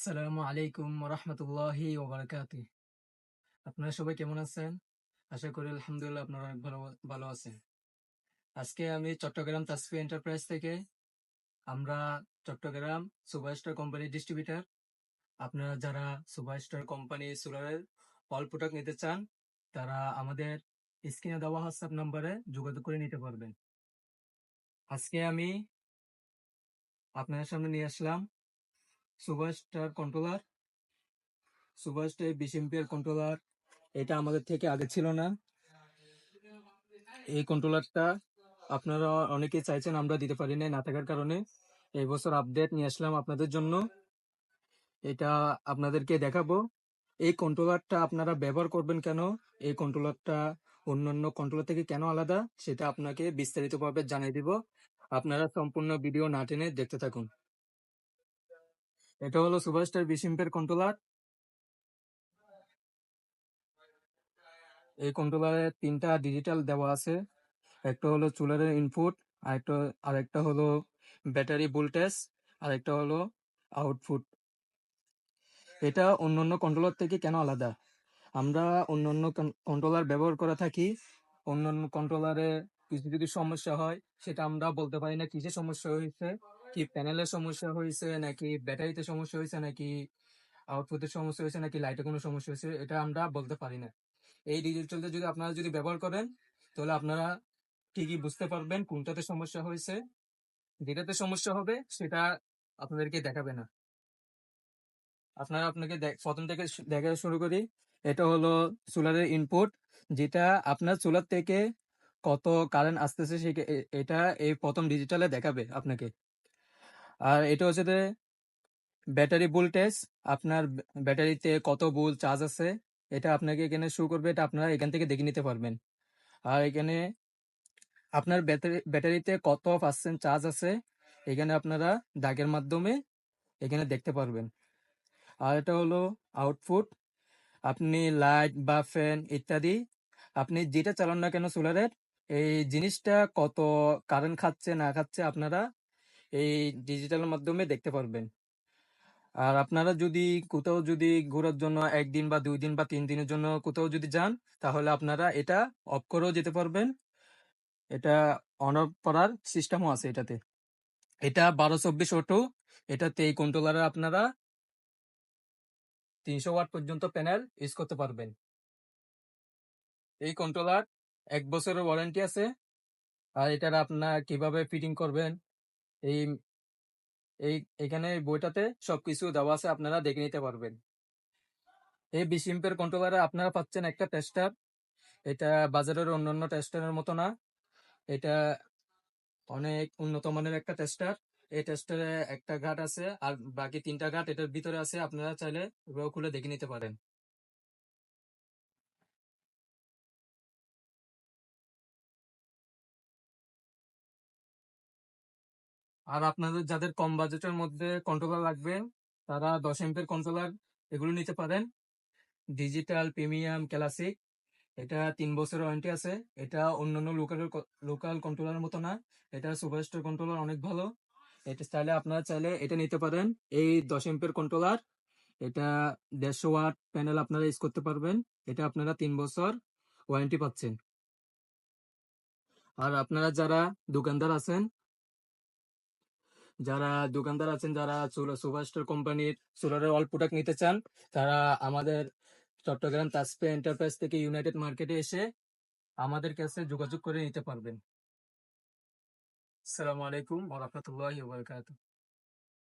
আসসালামু আলাইকুম রহমতুল্লাহি ওবরাকাতু। আপনারা সবাই কেমন আছেন? আশা করি আলহামদুলিল্লাহ আপনারা অনেক ভালো ভালো আছেন। আজকে আমি চট্টগ্রাম তাসফি এন্টারপ্রাইজ থেকে আমরা চট্টগ্রাম সুপারস্টার কোম্পানি ডিস্ট্রিবিউটার, আপনারা যারা সুপারস্টার কোম্পানি সোলারের অল প্রোডাক্ট নিতে চান, তারা আমাদের স্ক্রিনে দেওয়া হোয়াটসঅ্যাপ নাম্বারে যোগাযোগ করে নিতে পারবেন। আজকে আমি আপনাদের সামনে নিয়ে আসলাম সুপারস্টার কন্ট্রোলার সুপারস্টার বিশ এমপিয়ার কন্ট্রোলার এটা আমাদের থেকে আগে ছিল না। এই কন্ট্রোলারটা আপনারা অনেকেই চাইছেন আমরা দিতে পারি না না থাকার কারণে। এই বছর আপডেট নিয়ে আসলাম আপনাদের জন্য। এটা আপনাদেরকে দেখাবো। এই কন্ট্রোলারটা আপনারা ব্যবহার করবেন কেন? এই কন্ট্রোলারটা অন্যান্য কন্ট্রোলার থেকে কেন আলাদা? সেটা আপনাকে বিস্তারিতভাবে জানিয়ে দিব। আপনারা সম্পূর্ণ ভিডিও না টেনে দেখতে থাকুন। এটা হলো সুপারস্টার বিশিম্পের কন্ট্রোলার এই কন্ট্রোলারে তিনটা ডিজিটাল দেওয়া আছে। একটা হলো চুলারের ইনপুট আরেকটা আরেকটা হলো ব্যাটারি ভোল্টেজ আরেকটা হলো আউটপুট এটা অন্যান্য কন্ট্রোলার থেকে কেন আলাদা? আমরা অন্যান্য কন্ট্রোলার ব্যবহার করে থাকি। অন্যান্য কন্ট্রোলারে কিছু যদি সমস্যা হয়, সেটা আমরা বলতে পারি না কিসের সমস্যা হয়েছে। কি প্যানেলের সমস্যা হয়েছে নাকি ব্যাটারিতে সমস্যা হয়েছে নাকি আউটপুটের সমস্যা হয়েছে নাকি লাইটে কোনো সমস্যা হয়েছে, এটা আমরা বলতে পারি না। এই ডিজিটালটা যদি আপনারা যদি ব্যবহার করেন, তাহলে আপনারা ঠিকই বুঝতে পারবেন কোনটাতে সমস্যা হয়েছে, যেটাতে সমস্যা হবে সেটা আপনাদেরকে দেখাবে না। আপনারা আপনাকে প্রথম থেকে দেখা শুরু করি, এটা হলো সোলারের ইনপুট যেটা আপনার সোলার থেকে কত কারেন্ট আসতেছে সে- এটা এই প্রথম ডিজিটালে দেখাবে আপনাকে। আর এটা হচ্ছে যে ব্যাটারি ভোল্টেজ, আপনার ব্যাটারিতে কত ভোল্ট চার্জ আছে, এটা আপনাকে এখানে শো করবে, এটা আপনারা এখান থেকে দেখে নিতে পারবেন। আর এখানে আপনার ব্যাটারি, ব্যাটারিতে কত পার্সেন্ট চার্জ আছে, এখানে আপনারা দাগের মাধ্যমে এখানে দেখতে পারবেন। আর এটা হলো আউটপুট আপনি লাইট বা ফ্যান ইত্যাদি, আপনি যেটা চালান না কেন সোলারের এই জিনিসটা কত কারেন্ট খাচ্ছে না খাচ্ছে আপনারা এই ডিজিটালের মাধ্যমে দেখতে পারবেন। আর আপনারা যদি কোথাও যদি ঘোরার জন্য একদিন বা দুই দিন বা তিন দিনের জন্য কোথাও যদি যান, তাহলে আপনারা এটা অফ করেও যেতে পারবেন। এটা অন অফ করার সিস্টেমও আছে এটাতে। এটা বারো চব্বিশ অটো এটাতে এই কন্ট্রোলারে আপনারা তিনশো ওয়াট পর্যন্ত প্যানেল ইউজ করতে পারবেন। এই কন্ট্রোলার এক বছরের ওয়ারেন্টি আছে। আর এটার আপনার কীভাবে ফিটিং করবেন এই এই, এখানে বইটাতে সবকিছু দেওয়া আছে, আপনারা দেখে নিতে পারবেন। এই বিশ কন্ট্রোলারে আপনারা পাচ্ছেন একটা টেস্টার এটা বাজারের অন্যান্য টেস্টারের মতো না। এটা অনেক উন্নত মানের একটা টেস্টার এই টেস্টারে একটা ঘাট আছে, আর বাকি তিনটা ঘাট এটার ভিতরে আছে। আপনারা চাইলে খুলে দেখে নিতে পারেন। আর আপনাদের যাদের কম বাজেটের মধ্যে কন্ট্রোলার লাগবে, তারা দশ এমপের কন্ট্রোলার এগুলো নিতে পারেন। ডিজিটাল প্রিমিয়াম ক্লাসিক এটা তিন বছরের ওয়ারেন্টি আছে। এটা অন্যান্য লোকাল লোকাল কন্ট্রোলারের মতো না। এটা সুপারস্টার কন্ট্রোলার অনেক ভালো। এটা চাইলে আপনারা চাইলে এটা নিতে পারেন। এই দশ এমপের কন্ট্রোলার এটা দেড়শো ওয়াট প্যানেল আপনারা ইউজ করতে পারবেন। এটা আপনারা তিন বছর ওয়ারেন্টি পাচ্ছেন। আর আপনারা যারা দোকানদার আছেন যারা দোকানদার আছেন, যারা সুপারস্টার কোম্পানির সোলারের অল প্রোডাক্ট নিতে চান, তারা আমাদের চট্টগ্রাম তাসপে এন্টারপ্রাইজ থেকে ইউনাইটেড মার্কেটে এসে আমাদের কাছে যোগাযোগ করে নিতে পারবেন। আসসালামু আলাইকুম ওরহমতুল্লাহ